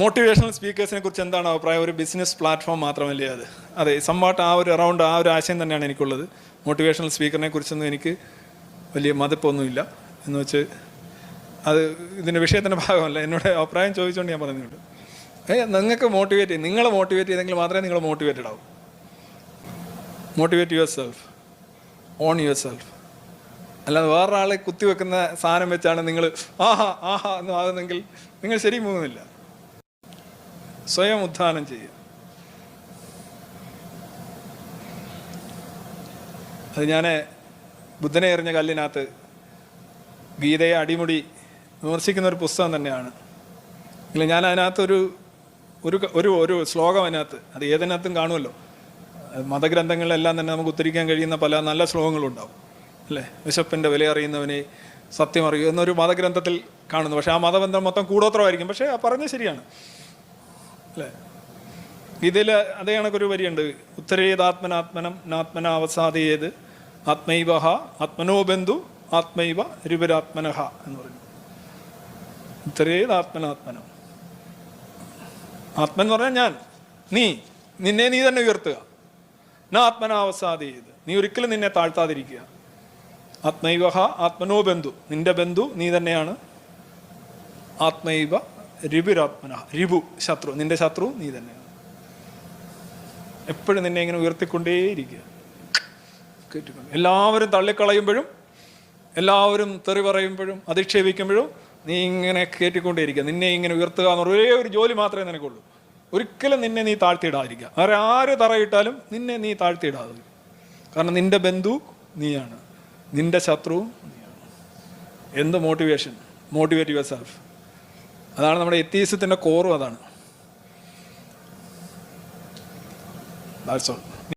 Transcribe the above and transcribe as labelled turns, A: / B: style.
A: Motivational സ്പീക്കേഴ്സിനെ കുറിച്ച് എന്താണ് അഭിപ്രായം? ഒരു ബിസിനസ് പ്ലാറ്റ്ഫോം മാത്രമല്ലേ അത്? അതെ സംവാട്ട് ആ ഒരു അറൗണ്ട് ആ ഒരു ആശയം തന്നെയാണ് എനിക്കുള്ളത്. മോട്ടിവേഷണൽ സ്പീക്കറിനെ കുറിച്ചൊന്നും എനിക്ക് വലിയ മതിപ്പൊന്നുമില്ല. എന്ന് വെച്ച് അത് ഇതിന്റെ വിഷയത്തിന്റെ ഭാഗമല്ല. എന്നോട് അഭിപ്രായം ചോദിച്ചുകൊണ്ട് ഞാൻ പറഞ്ഞുകൊണ്ട് ഏ നിങ്ങൾക്ക് മോട്ടിവേറ്റ് ചെയ്യും നിങ്ങളെ മോട്ടിവേറ്റ് ചെയ്തെങ്കിൽ മാത്രമേ നിങ്ങൾ മോട്ടിവേറ്റഡ് ആവും. Motivate yourself on yourself അല്ലാതെ വേറൊരാളെ കുത്തിവെക്കുന്ന സാധനം വെച്ചാണ് നിങ്ങൾ ആഹാ ആഹാ എന്ന് ആകുന്നെങ്കിൽ നിങ്ങൾ ശരി പോകുന്നില്ല. സ്വയം ഉത്ഥാനം ചെയ്യുക. അത് ഞാൻ ബുദ്ധനെ എറിഞ്ഞ കല്ലിനകത്ത് ഗീതയെ അടിമുടി വിമർശിക്കുന്ന ഒരു പുസ്തകം തന്നെയാണ്. ഇല്ല ഞാൻ അതിനകത്തൊരു ഒരു ഒരു ഒരു ശ്ലോകം അതിനകത്ത് അത് ഏതിനകത്തും കാണുമല്ലോ. മതഗ്രന്ഥങ്ങളിലെല്ലാം തന്നെ നമുക്ക് ഉത്തരിക്കാൻ കഴിയുന്ന പല നല്ല ശ്ലോകങ്ങളും ഉണ്ടാവും. അല്ലേ? വിശപ്പിന്റെ വില അറിയുന്നവനെ സത്യം അറിയൂ എന്നൊരു മതഗ്രന്ഥത്തിൽ കാണുന്നു. പക്ഷേ ആ മതബന്ധം മൊത്തം കൂടോത്രമായിരിക്കും. പക്ഷേ ആ പറഞ്ഞത് ശരിയാണ്. അല്ലേ? ഇതിൽ അതേ കണക്കൊരു വരിയുണ്ട്. ഉത്തരേതാത്മനാത്മനം നാത്മന അവസാദയേത് ആത്മൈവഹ ആത്മനോ ബന്ധു ആത്മൈവ രുപരാത്മനഹ എന്ന് പറഞ്ഞു ഉത്തരേതാത്മനാത്മനം. ആത്മൻ എന്ന് പറഞ്ഞാൽ ഞാൻ. നീ നിന്നെ നീ തന്നെ ഉയർത്തുക. നാ ആത്മനാവസാദയേത്. നീ ഒരിക്കലും നിന്നെ താഴ്ത്താതിരിക്കുക. ആത്മൈവഹ ആത്മനോ ബന്ധു നിന്റെ ബന്ധു നീ തന്നെയാണ്. ആത്മൈവ രിപുരാത്മന രിപു ശത്രു നിന്റെ ശത്രു നീ തന്നെയാണ്. എപ്പോഴും നിന്നെ ഇങ്ങനെ ഉയർത്തിക്കൊണ്ടേയിരിക്കുക. കേട്ടിക്കൊണ്ട് എല്ലാവരും തള്ളിക്കളയുമ്പോഴും എല്ലാവരും തെറി പറയുമ്പോഴും അധിക്ഷേപിക്കുമ്പോഴും നീ ഇങ്ങനെ കയറ്റിക്കൊണ്ടേയിരിക്കുക നിന്നെ ഇങ്ങനെ ഉയർത്തുക എന്ന് ഒരേ ഒരു ജോലി മാത്രമേ നിനക്കുള്ളൂ. ഒരിക്കലും നിന്നെ നീ താഴ്ത്തിയിടാതിരിക്കുക. വേറെ ആര് തറയിട്ടാലും നിന്നെ നീ താഴ്ത്തിയിടാതെ. കാരണം നിന്റെ ബന്ധു നീയാണ്. നിന്റെ ശത്രുവും നീയാണ്. എന്ത് മോട്ടിവേഷൻ മോട്ടിവേറ്റ് യുവർ സെൽഫ് അതാണ് നമ്മുടെ എത്തീസത്തിന്റെ കോറും അതാണ്. That's all